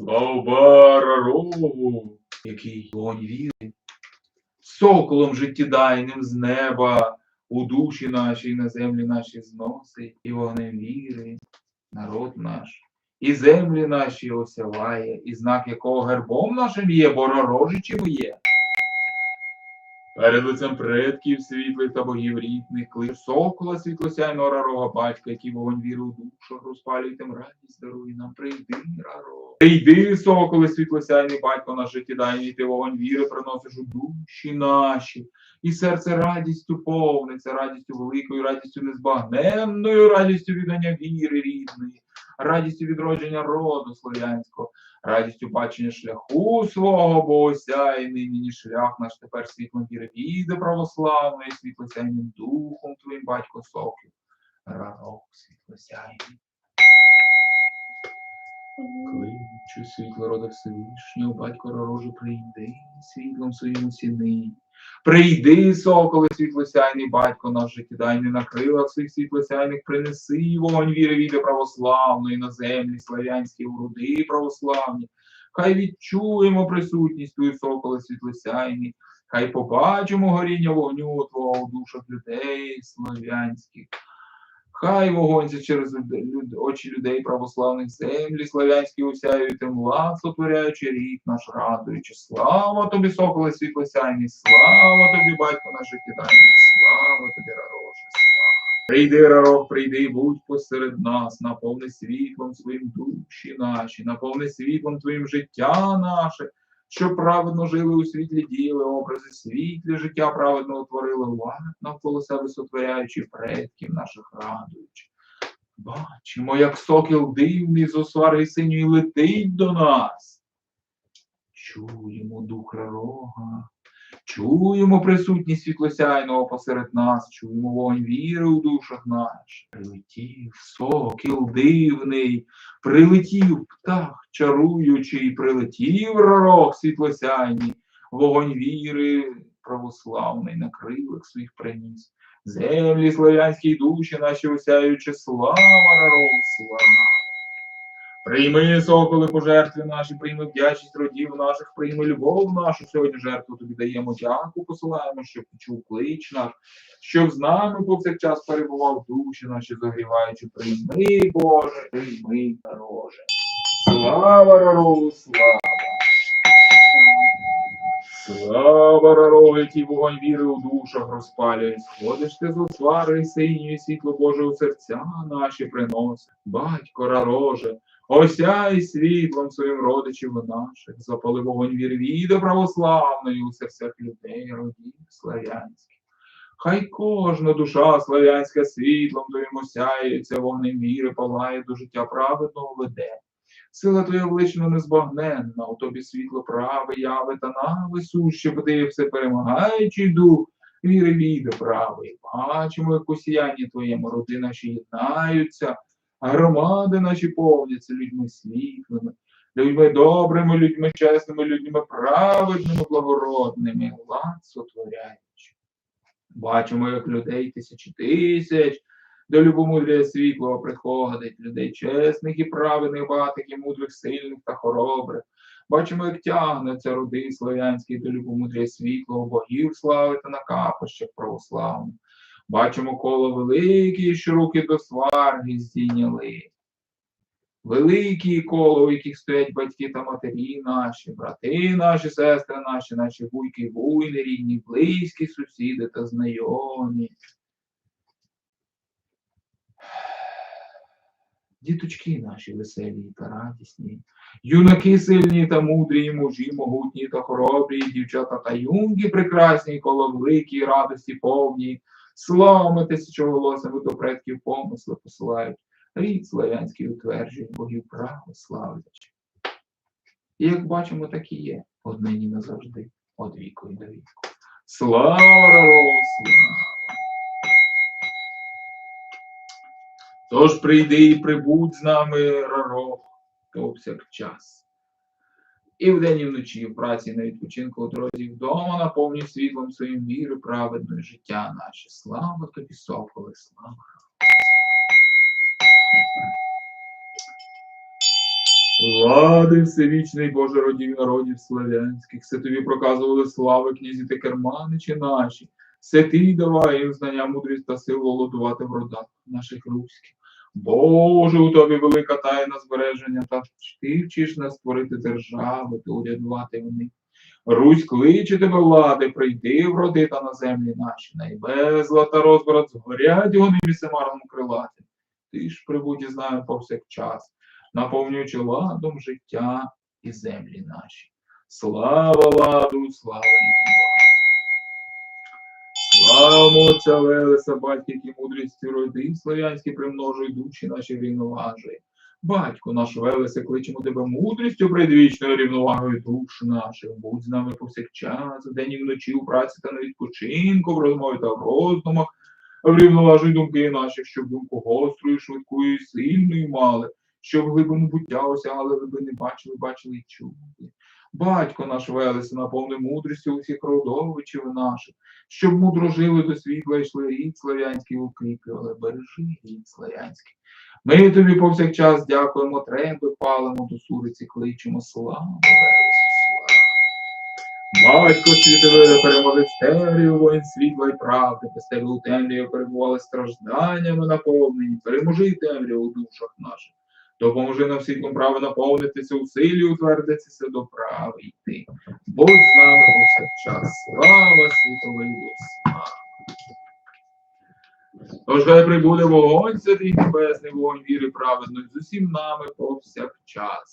Слава Рогу, який вогонь віри, соколом життєдайним з неба у душі нашій, на землі наші зносить, і вогнем віри, народ наш, і землі наші осяває, і знак якого гербом нашим є, боророжичів є. Перед лицем предків світлих та богів рідних, клич сокола світлосяйного рарога батька, який вогонь віру в душах розпалює тим радість даруй нам. Прийди, раро. Прийди, соколи, світлосяйний батько наш життєдайний, ти вогонь віри приносиш у душі наші. І серце радістю повниться, радістю великою, радістю незбагненною, радістю віддання віри рідної, радістю відродження роду слов'янського, радістю бачення шляху свого, бо осяй нині шлях наш тепер світлом віри віде православної, світлосяйним духом твоїм батько соків. Рарок світлосяйний. Кличу світло рода Всевишнього, батько ророжу, прийди, світлом своїм осіни. Прийди, соколи, світлосяйний батько наш життєдайний на крилах своїх світлосяйних принеси вогонь віри віде православної на землі славянські уроди православні. Хай відчуємо присутність твою, соколи світлосяйний, хай побачимо горіння вогню твого у душах людей славянських. Хай вогонься через очі людей православних землі, славянські осяють тим лад, сотворяючи рік наш радуючи. Слава тобі, соколе світлосяйний, слава тобі, батько наш життєдайний, слава тобі, рароже, слава. Прийди, рарок, прийди, будь посеред нас, наповни світлом своїм душі наші, наповни світлом твоїм життя наше, щоб праведно жили у світлі діяли, образи світлі, життя праведно утворили лад навколо себе сотворяючи предків наших радуючи. Бачимо, як сокіл дивний з освари синьої летить до нас. Чуємо дух рога, чуємо присутність світлосяйного посеред нас, чуємо вогонь віри у душах наших. Прилетів сокіл дивний, прилетів птах чаруючий, прилетів ророк світлосяйний, вогонь віри православний на крилах своїх приніс. Землі славянські душі наші осяючи, слава ророк, слава. Прийми, соколи, пожертви наші, прийми вдячність родів наших, прийми любов нашу. Сьогодні жертву тобі даємо дяку, посилаємо, щоб почув клич наш, щоб з нами повсякчас перебував душі наші, загріваючи. Прийми, Боже, прийми, нароже. Слава Рару, слава! Слава Рару, який вогонь віри у душах розпалює. Сходиш ти з освари синьої світло Боже у серця наші приносить. Батько Рароже, осяй світлом своїм родичів наших, запали вогонь віри віда православної у серцях людей, родів славянських. Хай кожна душа славянська світлом твоїм осяється, вогнем віри палає до життя праведного веде. Сила твоя велична незбагненна, у тобі світло праве, яви та нави суще, бо ти все перемагаючий дух, віри віде правий. Бачимо, як у сіянні твоєму роди наші єднаються, громади наші повняться людьми світлими, людьми добрими, людьми чесними, людьми праведними, благородними, лад сотворяючи. Бачимо, як людей тисячі тисяч, до любомудря світлого приходить, людей чесних і праведних, багатих і мудрих, сильних та хоробрих. Бачимо, як тягнеться роди славянські до любомудря світлого, богів слави та на капищах православних. Бачимо коло великі, що руки до сварги здійняли. Великі коло, у яких стоять батьки та матері наші, брати наші, сестри наші, наші вуйки, вуйни, рідні, близькі, сусіди та знайомі. Діточки наші веселі та радісні, юнаки сильні та мудрі, мужі, могутні та хоробрі, дівчата та юнги прекрасні, коло великі, радості повні, славами тисячоголосами до предків помисли посилають, рід славянський утверджує, богів право славлячи. І як бачимо, так і є, однині назавжди, од віку і до віку. Слава слава! Тож прийди і прибудь з нами, Рарох, повсякчас. І вдень, і вночі, в праці, на відпочинку дорозі вдома, наповнюй світлом своїм віри, праведної життя наше. Слава тобі, соколи, слава. Влади всевічний Боже родів народів славянських, все тобі проказували слави князі та керманичі наші, все ти давай їм знання, мудрість та силу володувати в родах наших руських. Боже, у тобі велика тайна збереження, та ти вчиш нас створити держави та урядувати в них. Русь кличе тебе влади, прийди вроди та на землі наші, найбезла та розбрат згорять вони місимарном крилатим. Ти ж прибудь із повсякчас, наповнюючи ладом життя і землі наші. Слава ладу, слава їхнім Слава Отця Велеса, батьки, які мудрістю роди, славянські примножуй душі наші рівноважуй. Батько наш Велесе, кличемо тебе мудрістю предвічною рівновагою душ наших. Будь з нами повсякчас, вдень і вночі у праці та на відпочинку, в розмові та в роздумах. Врівноважуй думки наші, щоб думку гострою, швидкою, і сильною мали, щоб глибину буття осягали, глибини бачили, бачили і чули. Батько наш Велесе, наповни мудрістю усіх родовичів наших, щоб мудро жили до світла йшли рід славянський укріплювали, бережи рід славянський. Ми тобі повсякчас дякуємо, треби палимо до суриці, кличемо славу слава. Батько світове переможець темряву, воїн світла й правди, тебе у темряві перебували стражданнями наповнені, переможи темряву у душах наших. Допоможи нам всі право наповнитися у силі, утвердитися до права йти. Будь з нами повсякчас. Слава світовий Слава. Тож хай прибуде вогонь святий небесний, вогонь віри праведної з усім нами повсякчас.